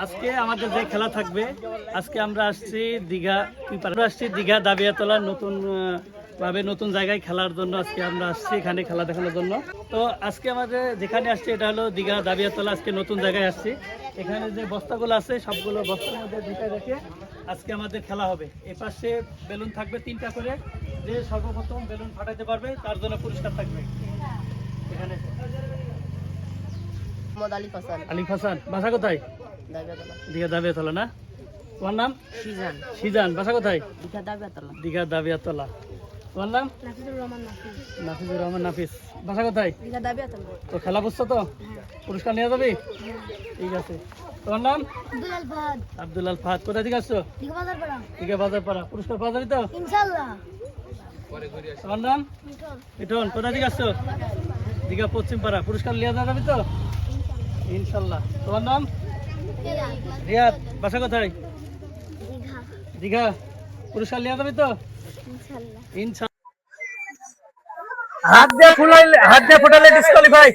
আজকে আমাদের যে খেলা থাকবে আজকে আমরা আসছি দীঘা আমরা আসছি দীঘা দাবিয়াতলা নতুন ভাবে নতুন জায়গায় খেলার জন্য আজকে আমরা আসছি এখানে খেলা দেখানোর জন্য। তো আজকে আমাদের যেখানে আসছি এটা হলো দীঘা দাবিয়াতলা আজকে নতুন জায়গায় আসছি। এখানে যে বস্তাগুলো আছে সবগুলো বস্তার মধ্যে ঢুকে রেখে আজকে আমাদের খেলা হবে। এই পাশে বেলুন থাকবে তিনটা করে যে সর্বপ্রথম বেলুন ফাটাতে পারবে তার জন্য পুরস্কার থাকবে। এখানে। আলী হাসান আলিফ হাসান বাসা কোথায়? দীঘা দাবিয়াতলা না? তোমার নাম? সিজান। সিজান বাসা কোথায়? দীঘা দাবিয়াতলা। দীঘা দাবিয়াতলা। তোমার নাম? নাফিজুর রহমান নাফিজ। নাফিজুর রহমান নাফিস বাসা কোথায়? দীঘা দাবিয়াতলা। তো খেলা বুঝছ তো? পুরস্কার নিয়ে যাবি? ঠিক আছে। তোমার নাম? আব্দুল আল ফাহাদ। আব্দুল ফাহাদ। কোথায় থেকে আসছো? দীঘা বাজার পাড়া দীঘা বাজার পাড়া পুরস্কার পাওয়া যাবে তো? ইনশাআল্লাহ। তোমার নাম? মিঠুন। কোথায় থেকে আসছো? দীঘা পশ্চিম পাড়া পুরস্কার নিয়ে যাবে তো? ইনশাল্লাহ তোমার নাম? রিয়াদ বাসা কোথায়? দীঘা। দীঘা। পুরস্কার নিয়ে যাবে তো? ইনশাল্লাহ। হাত দিয়ে ফুলাইলে হাত দিয়ে ফুটালে ডিসকোয়ালিফাই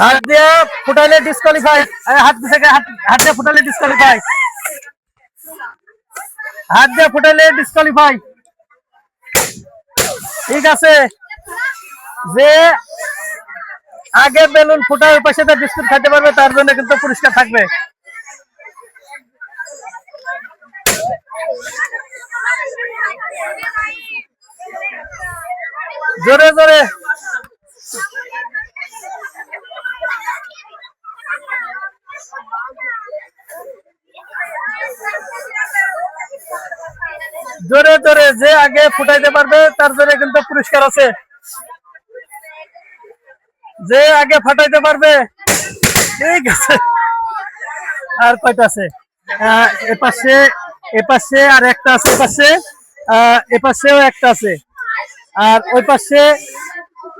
হাত দিয়ে ফুটালে ডিসকোয়ালিফাই হাত থেকে হাত দিয়ে ফুটালে ডিসকোয়ালিফাই হাত দিয়ে ফুটালে ডিসকোয়ালিফাই ঠিক আছে। যে আগে বেলুন ফুটার পাশে তার বিস্কুট খেতে পারবে, তার জন্য কিন্তু পুরস্কার থাকবে। জোরে জোরে। জোরে জোরে, যে আগে ফুটাইতে পারবে, তার জন্য কিন্তু পুরস্কার আছে। যে আগে ফাটাইতে পারবে, ঠিক আছে। আর কয়টা আছে? এপাশে এপাশে আর একটা আছে এপাশে এপাশেও একটা আছে। আর ওই পাশে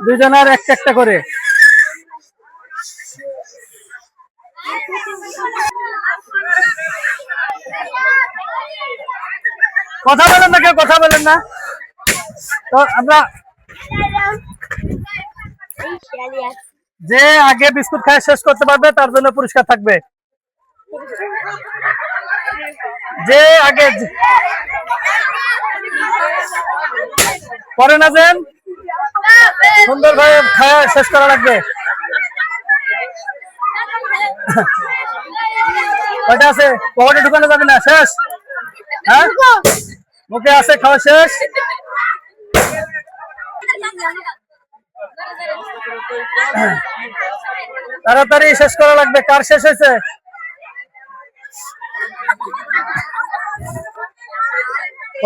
দুজনের একটা একটা করে। কথা বলেন না কেউ, কথা বলেন না। তো আমরা যে আগে বিস্কুট খায় শেষ করতে পারবে, তার জন্য পুরস্কার থাকবে। যে আগে পরে না যেন সুন্দর ভাবে খাওয়া শেষ করা লাগবে। কয়টা আছে? পকেটে ঢুকানো যাবে না, শেষ? হ্যাঁ? মুখে আছে, খাওয়া শেষ? তাড়াতাড়ি শেষ করা লাগবে। কার শেষ হয়েছে?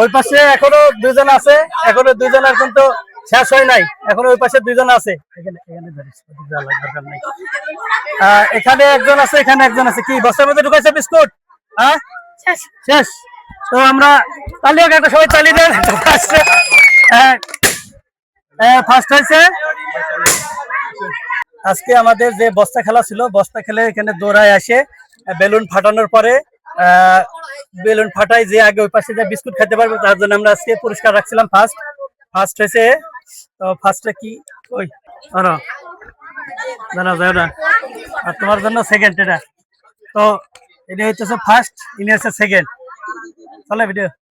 ওই পাশে এখনও দুজন আছে। এখনও দুজনের কিন্তু শেষ হয় নাই। এখনও ওই পাশে দুজন আছে। এখানে একজন আছে এখানে একজন আছে। কি বস্তার মধ্যে ঢুকাইছে বিস্কুট? হ্যাঁ? শেষ। তো আমরা তালিয়া একটা সবাই তালি দেন। ফার্স্ট হয়েছে। আজকে আমাদের যে বস্তা খেলা ছিল, বস্তা খেলে এখানে দৌড়ায় আসে বেলুন ফাটানোর পরে বেলুন ফাটাই যে আগে ওই পাশে যে বিস্কুট খেতে পারবে, তার জন্য আমরা আজকে পুরস্কার রাখছিলাম ফার্স্ট ফার্স্ট হয়েছে, তো ফার্স্টে কি? ওই ধরো দাঁড়া দাঁড়া আর তোমার জন্য সেকেন্ড এটা। তো, এটা হচ্ছে ফার্স্ট ইনি হচ্ছে সেকেন্ড চলে ভিডিও